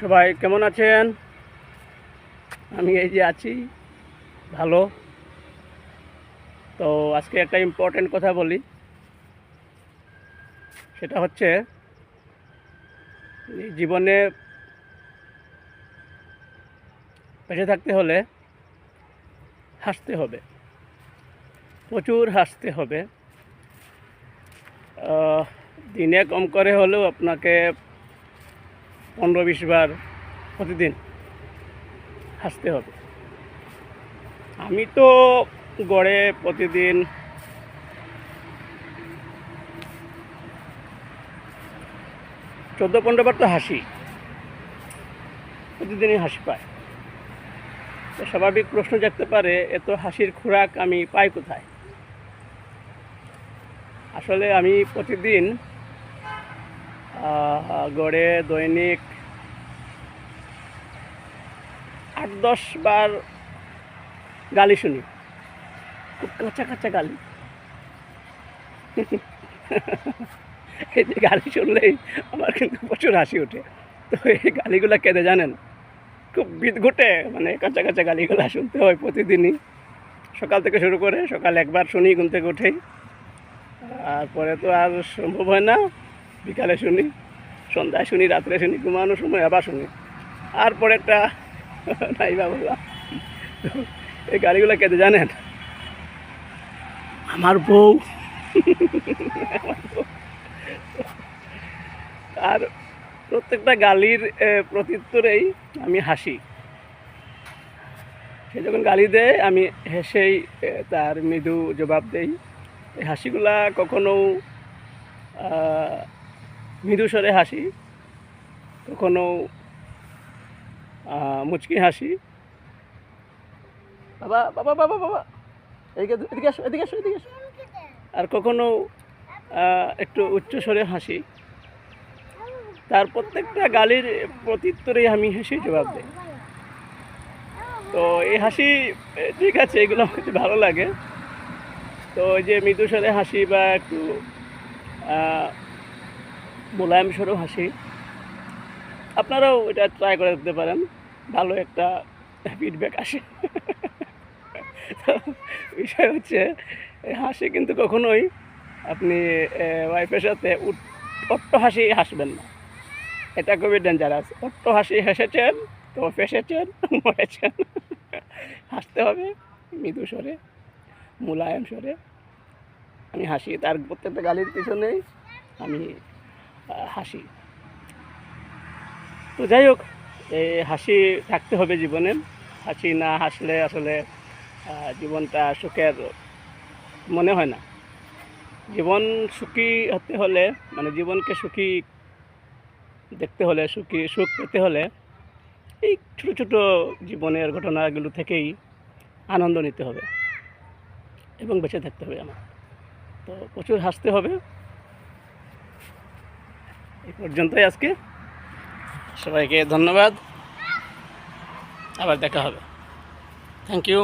সবাই কেমন আছেন? আমি এই যে আছি, ভালো। তো আজকে একটা ইম্পর্টেন্ট কথা বলি। সেটা হচ্ছে জীবনে বেঁচে থাকতে হলে হাসতে হবে। প্রচুর হাসতে হবে। দিনে কম করে হলেও আপনাকে পনেরো বিশ বার প্রতিদিন হাসতে হবে। আমি তো গড়ে প্রতিদিন চোদ্দ পনেরো বার তো হাসি। প্রতিদিনই হাসি পায়। তো স্বাভাবিক প্রশ্ন জাগতে পারে, এত হাসির খোরাক আমি পাই কোথায়? আসলে আমি প্রতিদিন গড়ে দৈনিক আট, দশ বার গালি শুনি। খুব কাঁচা কাঁচা গালি। এই যে গালি শুনলেই আমার কিন্তু প্রচুর হাসি ওঠে। তো এই গালিগুলো কেঁদে জানেন? খুব বিদঘুটে মানে কাঁচা কাঁচা গালিগুলো শুনতে হয় প্রতিদিনই। সকাল থেকে শুরু করে সকাল একবার শুনি, ঘুম থেকে উঠেই। আর পরে তো আর সম্ভব হয় না। বিকালে শুনি, সন্ধ্যায় শুনি, রাত্রে শুনি, ঘুমানোর সময় আবার শুনি। আর পরেরটা নাই বা বললাম এই গাড়িগুলো কেটে জানেন? আমার বউ। আর প্রত্যেকটা গালির প্রত্যুত্তরেই আমি হাসি। সে যখন গালি দেয়, আমি হেসেই তার মৃদু জবাব দেই। হাসিগুলা কখনো মৃদু স্বরে হাসি, কখনো মুচকি হাসি। বাবা বাবা বাবা বাবা এদিকে এদিকে আসো এদিকে আসো এদিকে আসো। আর কখনো একটু উচ্চ স্বরে হাসি। তার প্রত্যেকটা গালির প্রত্যুত্তরেই আমি হেসে জবাব দিই। তো এই হাসি ঠিক আছে, এগুলো আমার ভালো লাগে। তো ওই যে মৃদু স্বরে হাসি বা একটু মোলায়েম স্বরেও হাসি। আপনারাও এটা ট্রাই করে দেখতে পারেন। ভালো একটা ফিডব্যাক আসে। বিষয় হচ্ছে হাসি কিন্তু কখনোই আপনি ওয়াইফের সাথে অট্ট হাসি হাসবেন না। এটা খুবই ডেঞ্জারাস অট্ট হাসি হেসেছেন, তো ফেসেছেন, মরেছেন। হাসতে হবে, মৃদু স্বরে, মোলায়েম স্বরে। আমি হাসি তার প্রত্যেকটা গালির পিছনেই আমি হাসি। তো যাই হোক এই হাসি থাকতে হবে জীবনে। হাসি না হাসলে আসলে জীবনটা সুখের মনে হয় না। জীবন সুখী হতে হলে মানে জীবনকে সুখী দেখতে হলে, সুখী, সুখ পেতে হলে এই ছোটো ছোটো জীবনের ঘটনাগুলো থেকেই আনন্দ নিতে হবে এবং বেঁচে থাকতে হবে আমার। তো প্রচুর হাসতে হবে। এই পর্যন্তই আজকে। সবাইকে ধন্যবাদ। আবার দেখা হবে। Thank you